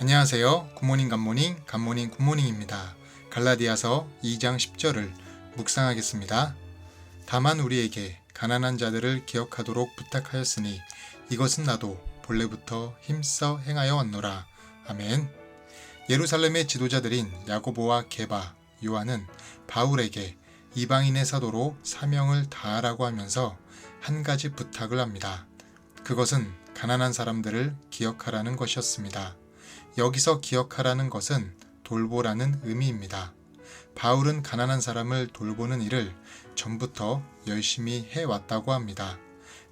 안녕하세요. 굿모닝 굿모닝 굿모닝 굿모닝입니다. 갈라디아서 2장 10절을 묵상하겠습니다. 다만 우리에게 가난한 자들을 기억하도록 부탁하였으니 이것은 나도 본래부터 힘써 행하여 왔노라. 아멘. 예루살렘의 지도자들인 야고보와 게바, 요한은 바울에게 이방인의 사도로 사명을 다하라고 하면서 한 가지 부탁을 합니다. 그것은 가난한 사람들을 기억하라는 것이었습니다. 여기서 기억하라는 것은 돌보라는 의미입니다. 바울은 가난한 사람을 돌보는 일을 전부터 열심히 해왔다고 합니다.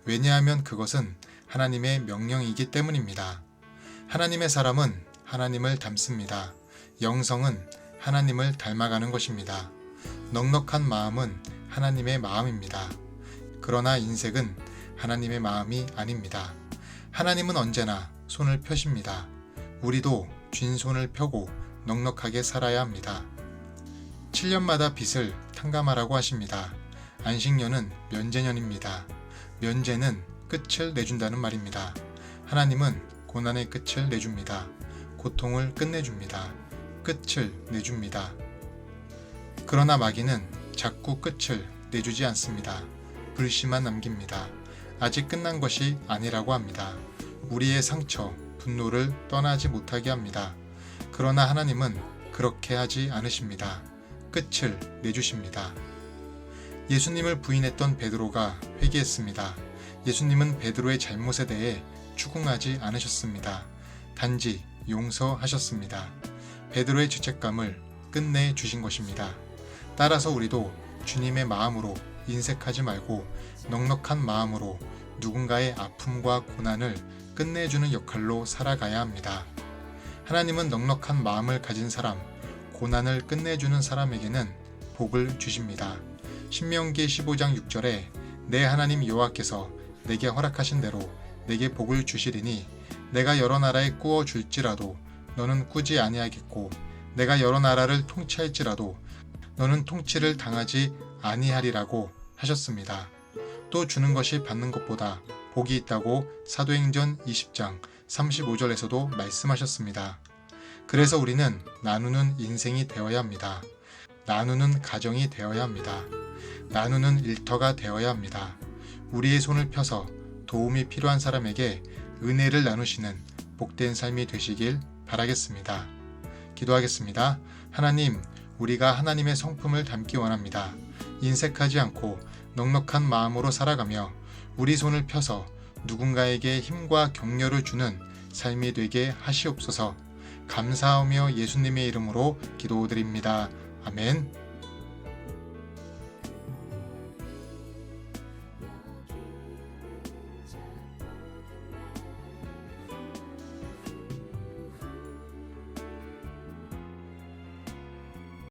왜냐하면 그것은 하나님의 명령이기 때문입니다. 하나님의 사람은 하나님을 닮습니다. 영성은 하나님을 닮아가는 것입니다. 넉넉한 마음은 하나님의 마음입니다. 그러나 인색은 하나님의 마음이 아닙니다. 하나님은 언제나 손을 펴십니다. 우리도 쥔 손을 펴고 넉넉하게 살아야 합니다. 7년마다 빚을 탕감하라고 하십니다. 안식년은 면제년입니다. 면제는 끝을 내준다는 말입니다. 하나님은 고난의 끝을 내줍니다. 고통을 끝내줍니다. 끝을 내줍니다. 그러나 마귀는 자꾸 끝을 내주지 않습니다. 불씨만 남깁니다. 아직 끝난 것이 아니라고 합니다. 우리의 상처, 분노를 떠나지 못하게 합니다. 그러나 하나님은 그렇게 하지 않으십니다. 끝을 내주십니다. 예수님을 부인했던 베드로가 회개했습니다. 예수님은 베드로의 잘못에 대해 추궁하지 않으셨습니다. 단지 용서하셨습니다. 베드로의 죄책감을 끝내 주신 것입니다. 따라서 우리도 주님의 마음으로 인색하지 말고 넉넉한 마음으로 누군가의 아픔과 고난을 끝내주는 역할로 살아가야 합니다. 하나님은 넉넉한 마음을 가진 사람, 고난을 끝내주는 사람에게는 복을 주십니다. 신명기 15장 6절에 내 하나님 여호와께서 내게 허락하신 대로 내게 복을 주시리니 내가 여러 나라에 꾸어 줄지라도 너는 꾸지 아니하겠고 내가 여러 나라를 통치할지라도 너는 통치를 당하지 아니하리라고 하셨습니다. 또 주는 것이 받는 것보다 복이 있다고 사도행전 20장 35절에서도 말씀하셨습니다. 그래서 우리는 나누는 인생이 되어야 합니다. 나누는 가정이 되어야 합니다. 나누는 일터가 되어야 합니다. 우리의 손을 펴서 도움이 필요한 사람에게 은혜를 나누시는 복된 삶이 되시길 바라겠습니다. 기도하겠습니다. 하나님, 우리가 하나님의 성품을 담기 원합니다. 인색하지 않고 넉넉한 마음으로 살아가며 우리 손을 펴서 누군가에게 힘과 격려를 주는 삶이 되게 하시옵소서 감사하며 예수님의 이름으로 기도드립니다. 아멘.